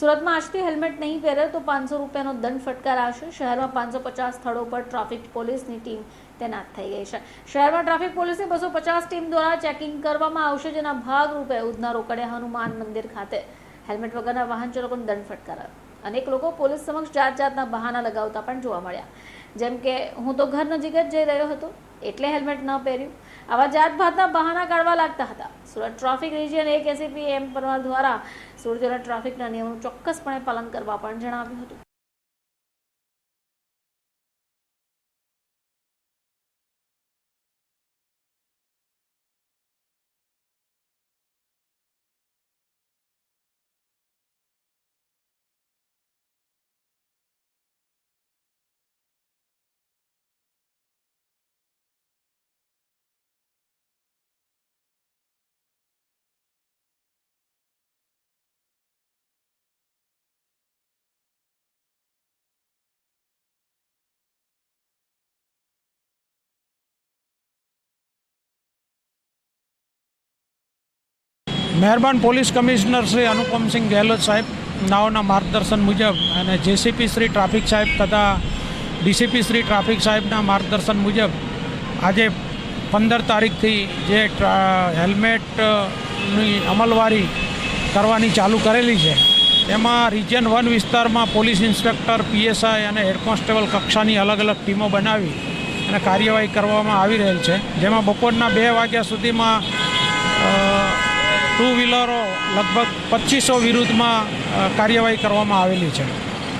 સુરતમાં આજથી હેલ્મેટ નહીં પહેરે તો પાંચસો રૂપિયાનો દંડ ફટકારાશે. શહેરમાં પાંચસો પચાસ સ્થળો પર ટ્રાફિક પોલીસની ટીમ તૈનાત થઈ ગઈ છે. શહેરમાં ટ્રાફિક પોલીસની બસો પચાસ ટીમ દ્વારા ચેકિંગ કરવામાં આવશે, જેના ભાગરૂપે ઉધના રોકડે હનુમાન મંદિર ખાતે હેલ્મેટ વગરના વાહન ચાલકોને દંડ ફટકારાયો. અનેક લોકો પોલીસ સમક્ષ જાત જાતના બહાના લગાવતા પણ જોવા મળ્યા. જેમ કે હું તો ઘર નજીક જ જઈ રહ્યો હતો, એટલે હેલ્મેટ ન પહેર્યું. આવા જાત ભાતના બહાના કાઢવા લાગતા હતા. સુરત ટ્રાફિક રિજિયન એક એસીપી એમ પરમાર દ્વારા સુરતીઓને ટ્રાફિકના નિયમોનું ચોક્કસપણે પાલન કરવા પણ જણાવ્યું હતું. મહેરબાન પોલીસ કમિશનર શ્રી અનુપમસિંહ ગેહલોત સાહેબ નાઓના માર્ગદર્શન મુજબ અને જેસીપી શ્રી ટ્રાફિક સાહેબ તથા ડીસીપી શ્રી ટ્રાફિક સાહેબના માર્ગદર્શન મુજબ આજે પંદર તારીખથી જે હેલ્મેટની અમલવારી કરવાની ચાલુ કરેલી છે, એમાં રિજન વન વિસ્તારમાં પોલીસ ઇન્સ્પેક્ટર, પીએસઆઈ અને હેડ કોન્સ્ટેબલ કક્ષાની અલગ અલગ ટીમો બનાવી અને કાર્યવાહી કરવામાં આવી રહેલ છે, જેમાં બપોરના બે વાગ્યા સુધીમાં ટુ વ્હીલરો લગભગ પચીસો વિરુદ્ધમાં કાર્યવાહી કરવામાં આવેલી છે.